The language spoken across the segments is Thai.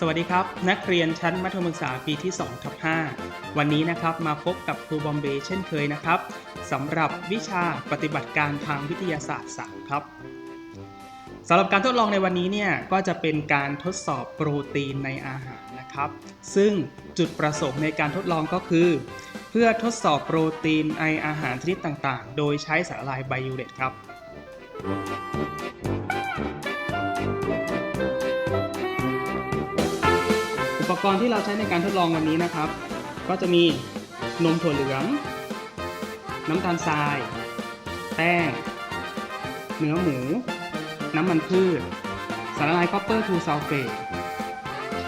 สวัสดีครับ นักเรียนชั้นมัธยมศึกษาปีที่2ทับ5วันนี้นะครับมาพบกับครูบอมเบย์เช่นเคยนะครับสำหรับวิชาปฏิบัติการทางวิทยาศาสตร์3ครับสำหรับการทดลองในวันนี้เนี่ยก็จะเป็นการทดสอบโปรตีนในอาหารนะครับ ซึ่งจุดประสงค์ในการทดลองก็คือ เพื่อทดสอบโปรตีนในอาหารชนิดต่างๆ โดยใช้สารละลายไบยูเรตครับ กรณ์ที่เราใช้ในการทดลองวันนี้นะครับ ก็จะมีนมถั่วเหลือง น้ำตาลทราย แป้ง เนื้อหมู น้ำมันพืช สารละลายคอปเปอร์ทูซัลเฟต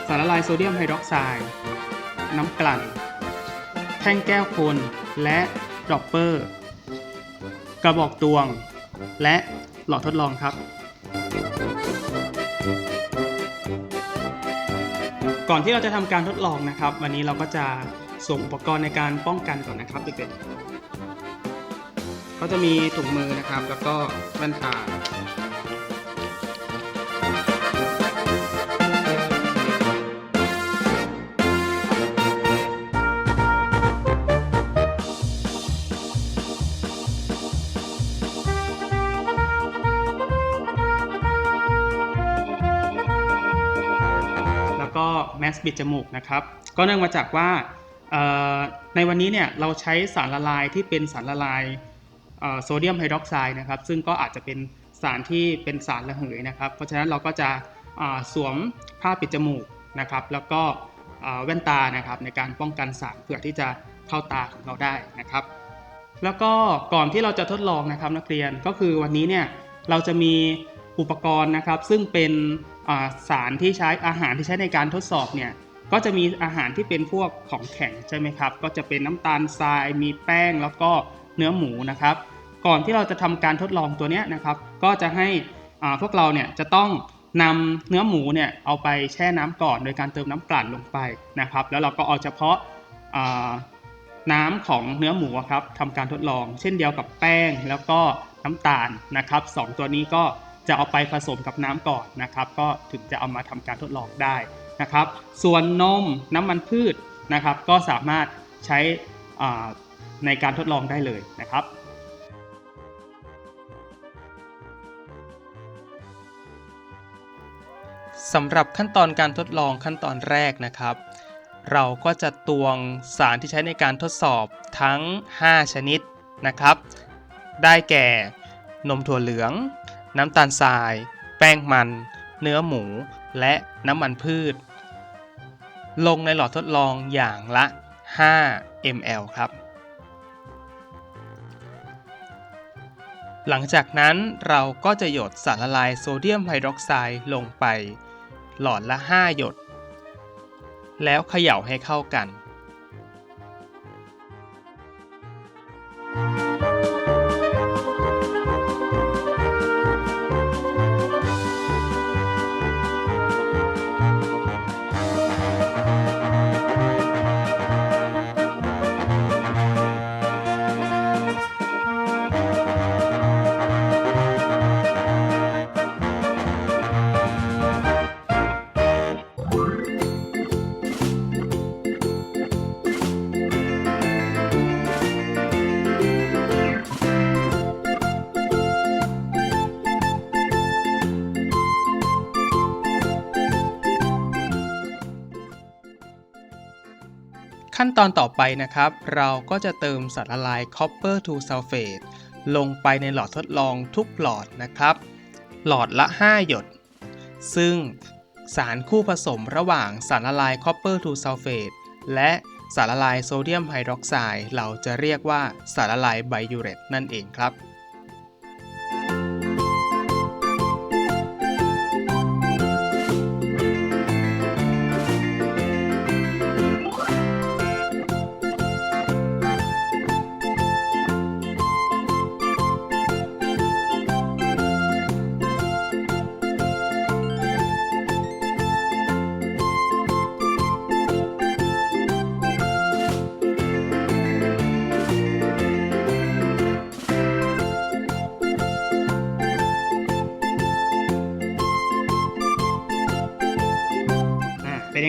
สารละลายโซเดียมไฮดรอกไซด์ น้ำกลั่น แท่งแก้วคนและดรอปเปอร์ กระบอกตวง และหลอดทดลองครับ ก่อนที่เราจะทำการทดลองนะครับ วันนี้เราก็จะสวมอุปกรณ์ในการป้องกันก่อนนะครับเด็กๆก็จะมีถุงมือนะครับ แล้วก็แว่นตา แล้าปิดจมูกนะครับ ก็เนื่องมาจากว่าในวันนี้เนี่ยเราใช้สารละลายที่เป็นสารละลายโซเดียมไฮดรอกไซด์นะครับ ซึ่งก็อาจจะเป็นสารที่เป็นสารระเหยนะครับ เพราะฉะนั้นเราก็จะสวมผ้าปิดจมูกนะครับ แล้วก็แว่นตานะครับในการป้องกันสารเผื่อที่จะเข้าตาของเราได้นะครับ แล้วก็ก่อนที่เราจะทดลองนะครับนักเรียนก็คือวันนี้เนี่ยเราจะมี อุปกรณ์นะครับ ซึ่งเป็นสารที่ใช้อาหารที่ใช้ในการทดสอบเนี่ยก็จะมีอาหารที่เป็นพวกของแข็งใช่ไหมครับ ก็จะเป็นน้ำตาลทรายมีแป้งแล้วก็เนื้อหมูนะครับ ก่อนที่เราจะทำการทดลองตัวนี้นะครับ ก็จะให้พวกเราเนี่ยจะต้องนำเนื้อหมูเนี่ยเอาไปแช่น้ำก่อนโดยการเติมน้ำกลั่นลงไปนะครับ แล้วเราก็เอาเฉพาะน้ำของเนื้อหมูครับทำการทดลอง เช่นเดียวกับแป้งแล้วก็น้ำตาลนะครับสองตัวนี้ก็ จะเอาไปผสมกับน้ำก่อนนะครับ ก็ถึงจะเอามาทำการทดลองได้นะครับ ส่วนนมน้ำมันพืชนะครับ ก็สามารถใช้อ่าในการทดลองได้เลยนะครับสำหรับขั้นตอนการทดลองขั้นตอนแรกนะครับ เราก็จะตวงสารที่ใช้ในการทดสอบทั้ง 5 ชนิดนะครับ ได้แก่นมถั่วเหลือง น้ำตาลทราย แป้งมัน เนื้อหมู และน้ำมันพืช ลงในหลอดทดลองอย่างละ 5 ml ครับ หลังจากนั้นเราก็จะหยดสารละลายโซเดียมไฮดรอกไซด์ลงไป หลอดละ 5 หยด แล้วเขย่าให้เข้ากัน ขั้นตอนต่อไปนะครับ เราก็จะเติมสารละลาย copper to sulfate ลงไปในหลอดทดลองทุกหลอดนะครับ หลอดละ 5 หยด ซึ่งสารคู่ผสมระหว่างสารละลาย copper to sulfate และสารละลายโซเดียมไฮดรอกไซด์เราจะเรียกว่าสารละลายไบยูเรตนั่นเองครับ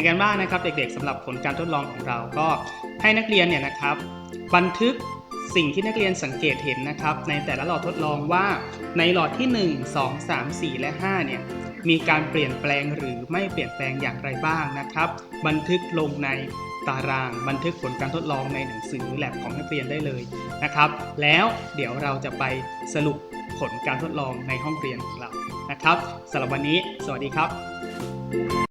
การบ้านนะครับเด็กๆสำหรับผลการทดลองของเราก็ให้นักเรียนเนี่ยนะครับ บันทึกสิ่งที่นักเรียนสังเกตเห็นนะครับ ในแต่ละหลอดทดลองว่าในหลอดที่ 1 2 3 4 และ 5 เนี่ยมีการเปลี่ยนแปลงหรือไม่เปลี่ยนแปลงอย่างไรบ้างนะครับ บันทึกลงในตาราง บันทึกผลการทดลองในหนังสือแลบของนักเรียนได้เลยนะครับ แล้วเดี๋ยวเราจะไปสรุปผลการทดลองในห้องเรียนของเรานะครับสำหรับวันนี้ สวัสดีครับ